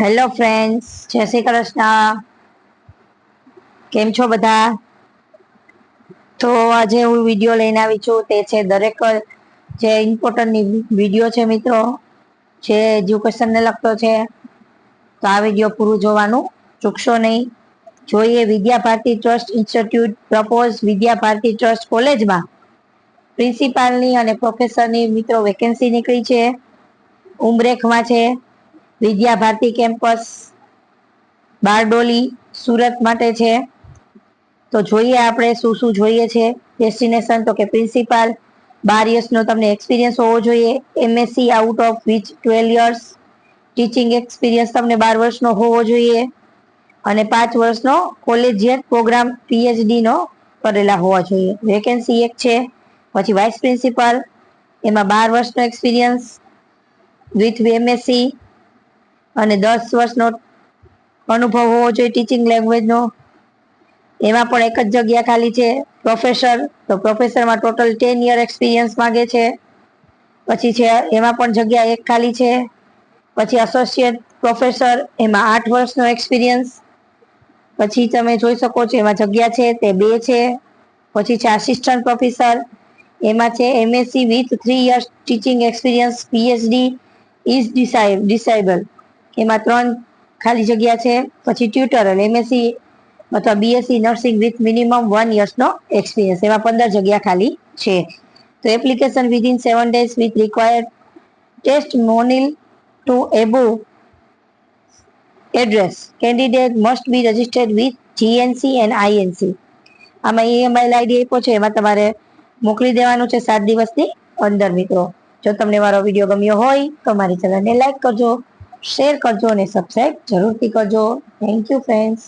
Hello friends, જય શ્રી કૃષ્ણ. કેમ છો બધા? તો આજે હું વીડિયો લઈને આવી છું, તે છે દરેક જે ઇમ્પોર્ટન્ટ વીડિયો છે મિત્રો, જે એજ્યુકેશનને લગતો છે. તો આ વીડિયો પૂરું જોવાનું ચૂકશો નહીં. જોઈએ Vidya Bharati trust institute propose Vidya Bharati trust કોલેજમાં. પ્રિન્સિપાલની અને પ્રોફેસરની મિત્રો વેકેન્સી નીકળી છે. ઉમરેખમાં છે. વિદ્યા ભારતી કેમ્પસ બારડોલી સુરત માટે છે. તો જોઈએ આપણે શું શું જોઈએ છે. ડેસ્ટિનેશન તો કે પ્રિન્સિપાલ બાર યર્સનો તમને એક્સપિરિયન્સ હોવો જોઈએ. MSc out of which twelve years teaching experience તમને બાર વર્ષનો હોવો જોઈએ. અને પાંચ વર્ષનો કોલેજિયટ પ્રોગ્રામ પીએચડીનો કરેલા હોવા જોઈએ. વેકેન્સી એક છે. પછી વાઇસ પ્રિન્સિપાલ એમાં બાર વર્ષનો એક્સપિરિયન્સ વિથ એમએસસી અને દસ વર્ષનો અનુભવ હોવો જોઈએ ટીચિંગ લેંગ્વેજનો એમાં પણ એક જ જગ્યા ખાલી છે પ્રોફેસર તો પ્રોફેસરમાં ટોટલ ટેન યર એક્સપિરિયન્સ માગે છે. પછી છે, એમાં પણ જગ્યા એક ખાલી છે. પછી એસોસિએટ પ્રોફેસર એમાં આઠ વર્ષનો એક્સપિરિયન્સ પછી તમે જોઈ શકો છો, એમાં જગ્યા છે, તે બે છે. પછી છે આસિસ્ટન્ટ પ્રોફેસર એમાં છે M S C with three years teaching experience P H D is desirable એમાં ત્રણ ખાલી જગ્યા છે. પછી ટ્યુટર એમએસસી અથવા B S C nursing with minimum one યર્સનો experience એમાં પંદર જગ્યા ખાલી છે. તો application within seven days with required testimonial to above address candidate must be registered with G N C and I N C આમાં email I D આપ્યો છે. એમાં તમારે મોકલી દેવાનું છે સાત દિવસની અંદર મિત્રો. જો તમને મારો વીડિયો ગમ્યો હોય તો મારી ચેનલને લાઈક કરજો. શેર કરજો અને સબસ્ક્રાઈબ જરૂરથી કરજો. Thank you friends